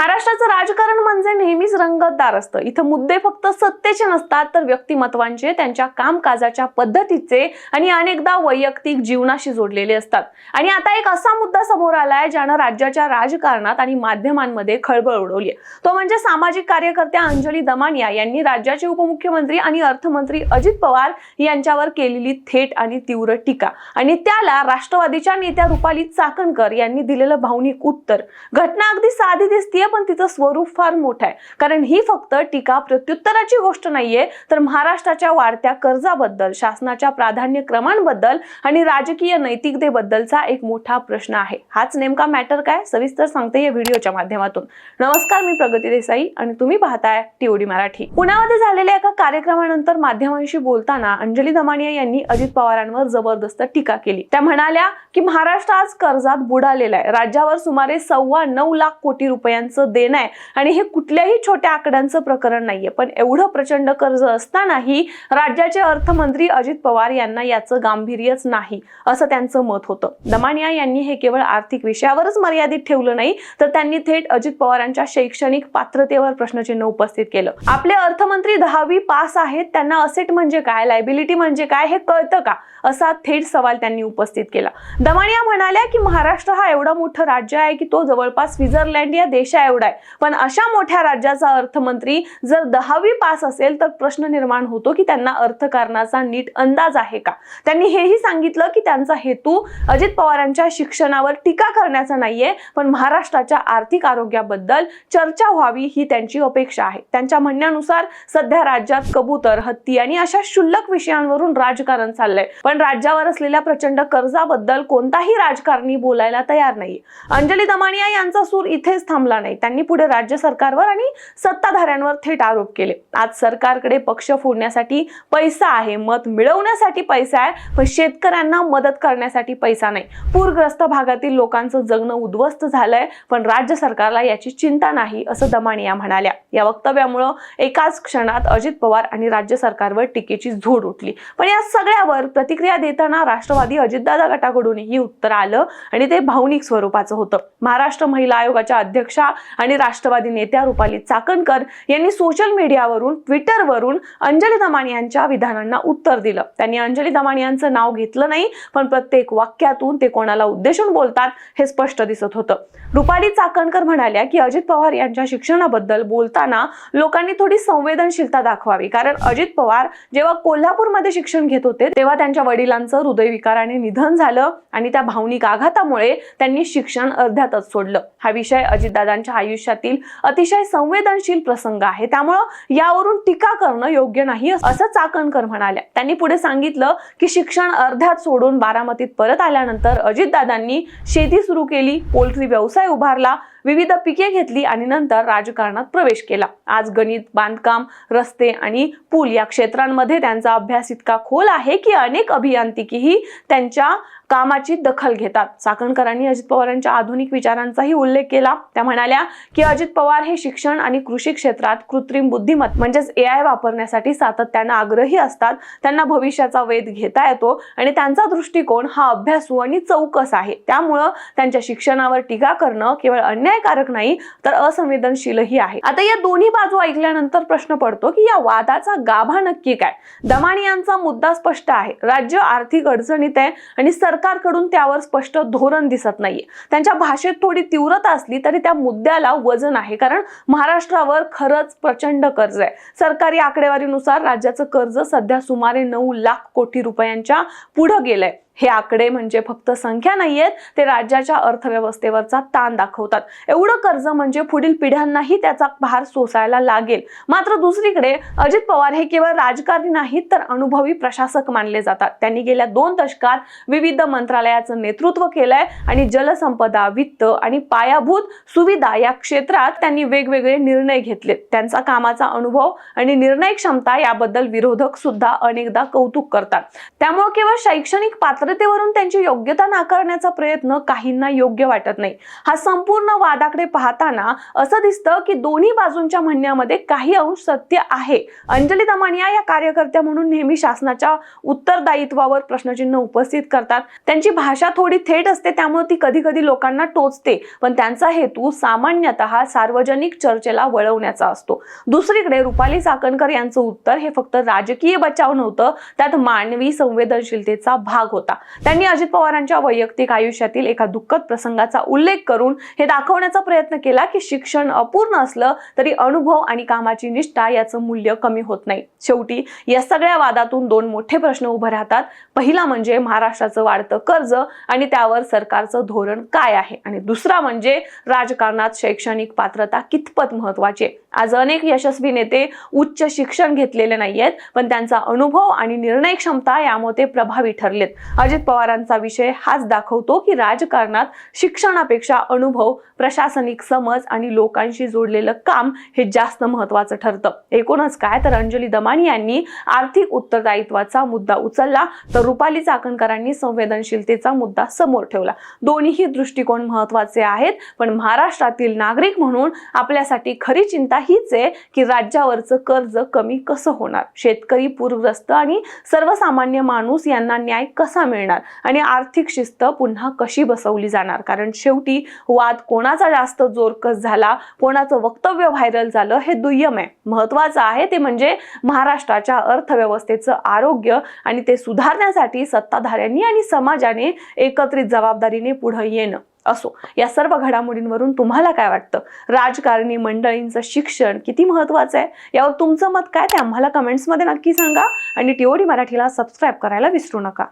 महाराष्ट्राचं राजकारण म्हणजे नेहमीच रंगतदार असतं. इथं मुद्दे फक्त सत्तेचे नसतात तर व्यक्तिमत्वांचे त्यांच्या कामकाजाच्या पद्धतीचे आणि अनेकदा वैयक्तिक जीवनाशी जोडलेले असतात. आणि आता एक असा मुद्दा समोर आलाय ज्यानं राज्याच्या राजकारणात आणि माध्यमांमध्ये खळबळ उडवली तो म्हणजे सामाजिक कार्यकर्त्या अंजली दमानिया यांनी राज्याचे उपमुख्यमंत्री आणि अर्थमंत्री अजित पवार यांच्यावर केलेली थेट आणि तीव्र टीका. आणि त्याला राष्ट्रवादीच्या नेत्या रुपाली चाकणकर यांनी दिलेलं भावनिक उत्तर. घटना अगदी साधी दिसतीये पण तिचं स्वरूप फार मोठं आहे. कारण ही फक्त टीका प्रत्युत्तराची गोष्ट नाहीये तर महाराष्ट्राच्या वाढत्या कर्जाबद्दल शासनाच्या प्राधान्यक्रमांबद्दल आणि राजकीय नैतिकतेबद्दलचा एक मोठा प्रश्न आहे. हाच नेमका मॅटर काय? सविस्तर सांगते या व्हिडिओच्या माध्यमातून. नमस्कार मी प्रगती देसाई आणि तुम्ही पाहताय टीओडी मराठी. पुण्यामध्ये झालेल्या एका कार्यक्रमानंतर माध्यमांशी बोलताना अंजली दमानिया यांनी अजित पवारांवर जबरदस्त टीका केली. त्या म्हणाल्या की महाराष्ट्र आज कर्जात बुडालेला आहे. राज्यावर सुमारे सव्वा नऊ लाख कोटी रुपयांचं देणं आहे. आणि हे कुठल्याही छोट्या आकड्यांचं प्रकरण नाहीये. पण एवढं प्रचंड कर्ज असतानाही राज्याचे अर्थमंत्री अजित पवार यांना याचं गांभीर्यच नाही असं त्यांचं मत होतं. दमानिया यांनी हे केवळ आर्थिक विषयावरच मर्यादित ठेवलं नाही तर त्यांनी थेट अजित पवारांच्या शैक्षणिक पात्रतेवर प्रश्नचिन्ह उपस्थित केलं. आपले अर्थमंत्री दहावी पास आहेत त्यांना असेट म्हणजे काय लायबिलिटी म्हणजे काय हे कळतं का असा थेट सवाल त्यांनी उपस्थित केला. दमानिया म्हणाल्या की महाराष्ट्र हा एवढा मोठं राज्य आहे की तो जवळपास स्वित्झर्लंड या देशा एवढा आहे पण अशा मोठ्या राज्याचा अर्थमंत्री जर दहावी पास असेल तर प्रश्न निर्माण होतो की त्यांना अर्थकारणाचा नीट अंदाज आहे का? त्यांनी हेही सांगितलं की त्यांचा हेतू अजित पवारांच्या शिक्षणावर टीका करण्याचा नाहीये पण महाराष्ट्राच्या आर्थिक आरोग्याबद्दल चर्चा व्हावी ही त्यांची अपेक्षा आहे. त्यांच्या म्हणण्यानुसार सध्या राज्यात कबूतर हत्ती आणि अशा क्षुल्लक विषयांवरून राजकारण चाललंय. पण राज्यावर असलेल्या प्रचंड कर्जाबद्दल कोणताही राजकारणी बोलायला तयार नाही अंजली दमानिया यांचा सूर इथेच थांबला नाही. त्यांनी पुढे राज्य सरकारवर आणि सत्ताधाऱ्यांवर थेट आरोप केले. आज सरकारकडे पक्ष फोडण्यासाठी पैसा आहे. मत मिळवण्यासाठी पैसा आहे पण शेतकऱ्यांना मदत करण्यासाठी पैसा नाही. पूरग्रस्त भागातील लोकांचं जगणं उद्ध्वस्त झालंय पण राज्य सरकारला याची चिंता नाही असं दमानिया म्हणाल्या. या वक्तव्यामुळं एकाच क्षणात अजित पवार आणि राज्य सरकारवर टीकेची झोड उठली. पण या सगळ्यावर प्रतिक्रिया देताना राष्ट्रवादी अजितदादा गटाकडूनही उत्तर आलं आणि ते भावनिक स्वरूपाचं होतं. महाराष्ट्र महिला आयोगाच्या अध्यक्षा आणि राष्ट्रवादी नेत्या रुपाली चाकणकर यांनी सोशल मीडियावरून ट्विटरवरून अंजली दमाणी यांच्या विधानांना उत्तर दिलं. त्यांनी अंजली दमाणी यांचं नाव घेतलं नाही पण प्रत्येक वाक्यातून ते कोणाला उद्देशून बोलतात हे स्पष्ट दिसत होतं. रुपाली चाकणकर म्हणाल्या की अजित पवार यांच्या शिक्षणाबद्दल बोलताना लोकांनी थोडी संवेदनशीलता दाखवावी. कारण अजित पवार जेव्हा कोल्हापूरमध्ये शिक्षण घेत होते तेव्हा त्यांच्या वडिलांचं हृदयविकाराने निधन झालं आणि त्या भावनिक आघातामुळे त्यांनी शिक्षण अर्ध्यातच सोडलं. हा विषय अजितदादांच्या आयुष्यातील अतिशय संवेदनशील प्रसंग आहे. त्यामुळं यावरून टीका करणं योग्य नाही असं चाकणकर म्हणाल्या. त्यांनी पुढे सांगितलं की शिक्षण अर्ध्यात सोडून बारामतीत परत आल्यानंतर अजितदादांनी शेती सुरू केली पोल्ट्री व्यवसाय उभारला विविध पिके घेतली आणि नंतर राजकारणात प्रवेश केला. आज गणित बांधकाम रस्ते आणि पूल या क्षेत्रांमध्ये त्यांचा अभ्यास इतका खोल आहे की अनेक अभियांत्रिकीही त्यांच्या कामाची दखल घेतात. चाकणकरांनी अजित पवारांच्या आधुनिक विचारांचाही उल्लेख केला. त्या म्हणाल्या की अजित पवार हे शिक्षण आणि कृषी क्षेत्रात कृत्रिम बुद्धिमत्ता म्हणजेच ए आय वापरण्यासाठी सातत्यानं आग्रही असतात. त्यांना भविष्याचा वेध घेता येतो आणि त्यांचा दृष्टिकोन हा अभ्यासू आणि चौकस आहे. त्यामुळं त्यांच्या शिक्षणावर टीका करणं केवळ अन्य अन्यायकारक नाही तर असंवेदनशीलही आहे. आता या दोन्ही बाजू ऐकल्यानंतर प्रश्न पडतो की या वादाचा गाभा नक्की काय? दमाणी यांचा मुद्दा स्पष्ट आहे. राज्य आर्थिक अडचणीत आहे आणि सरकारकडून त्यावर स्पष्ट धोरण दिसत नाहीये. त्यांच्या भाषेत थोडी तीव्रता असली तरी त्या मुद्द्याला वजन आहे कारण महाराष्ट्रावर खरंच प्रचंड कर्ज आहे. सरकारी आकडेवारीनुसार राज्याचं कर्ज सध्या सुमारे नऊ लाख कोटी रुपयांच्या पुढं गेलंय. हे आकडे म्हणजे फक्त संख्या नाहीयेत ते राज्याच्या अर्थव्यवस्थेवरचा ताण दाखवतात. एवढं कर्ज म्हणजे पुढील पिढ्यांनाही त्याचा भार सोसायला लागेल. मात्र दुसरीकडे अजित पवार हे केवळ राजकारणी नाहीत तर अनुभवी प्रशासक मानले जातात. त्यांनी गेल्या दोन दशकात विविध मंत्रालयाचं नेतृत्व केलंय आणि जलसंपदा वित्त आणि पायाभूत सुविधा या क्षेत्रात त्यांनी वेगवेगळे निर्णय घेतले त्यांचा कामाचा अनुभव आणि निर्णय क्षमता याबद्दल विरोधक सुद्धा अनेकदा कौतुक करतात. त्यामुळे केवळ शैक्षणिक पात्र पात्रतेवरून त्यांची योग्यता नाकारण्याचा प्रयत्न काहींना योग्य वाटत नाही. हा संपूर्ण वादाकडे पाहताना असं दिसतं की दोन्ही बाजूंच्या म्हणण्यामध्ये काही अंश सत्य आहे. अंजली दमानिया या कार्यकर्त्या म्हणून नेहमी शासनाच्या उत्तरदायित्वावर प्रश्नचिन्ह उपस्थित करतात. त्यांची भाषा थोडी थेट असते त्यामुळे ती कधी कधी लोकांना टोचते. पण त्यांचा हेतू सामान्यतः सार्वजनिक चर्चेला वळवण्याचा असतो. दुसरीकडे रुपाली चाकणकर यांचं उत्तर हे फक्त राजकीय बचाव नव्हतं त्यात मानवी संवेदनशीलतेचा भाग होता. त्यांनी अजित पवारांच्या वैयक्तिक आयुष्यातील एका दुःखद प्रसंगाचा उल्लेख करून हे दाखवण्याचा प्रयत्न केला की शिक्षण अपूर्ण असलं तरी अनुभव आणि कामाची निष्ठा याचं मूल्य कमी होत नाही. शेवटी या सगळ्या वादातून दोन मोठे प्रश्न उभे राहतात. पहिला म्हणजे महाराष्ट्राचं वाढतं कर्ज आणि त्यावर सरकारचं धोरण काय आहे? आणि दुसरा म्हणजे राजकारणात शैक्षणिक पात्रता कितपत महत्वाची आहे? आज अनेक यशस्वी नेते उच्च शिक्षण घेतलेले नाहीयेत पण त्यांचा अनुभव आणि निर्णय क्षमता यामुळे ते प्रभावी ठरलेत. अजित पवारांचा विषय हाच दाखवतो की राजकारणात शिक्षणापेक्षा अनुभव प्रशासनिक समज आणि लोकांशी जोडलेलं काम हे जास्त महत्वाचं ठरतं. एकूणच काय तर अंजली दमानी यांनी आर्थिक उत्तरदायित्वाचा मुद्दा उचलला तर रुपाली चाकणकरांनी संवेदनशीलतेचा मुद्दा समोर ठेवला. दोन्हीही दृष्टिकोन महत्त्वाचे आहेत पण महाराष्ट्रातील नागरिक म्हणून आपल्यासाठी खरी चिंता हीच आहे की राज्यावरचं कर्ज कमी कसं होणार? शेतकरी पूरग्रस्त आणि सर्वसामान्य माणूस यांना न्याय कसा मिळणार? आणि आर्थिक शिस्त पुन्हा कशी बसवली जाणार? कारण शेवटी वाद कोणाचा जास्त जोरकस झाला कोणाचं वक्तव्य व्हायरल झालं हे दुय्यम आहे. महत्वाचं आहे ते म्हणजे महाराष्ट्राच्या अर्थव्यवस्थेचं आरोग्य आणि ते सुधारण्यासाठी सत्ताधाऱ्यांनी आणि समाजाने एकत्रित जबाबदारीने पुढे येणं. असो. या सर्व घडामोडींवरून तुम्हाला काय वाटतं? राजकारणी मंडळींचं शिक्षण किती महत्वाचं आहे? यावर तुमचं मत काय ते आम्हाला कमेंट्समध्ये नक्की सांगा आणि टीओडी मराठीला सबस्क्राईब करायला विसरू नका.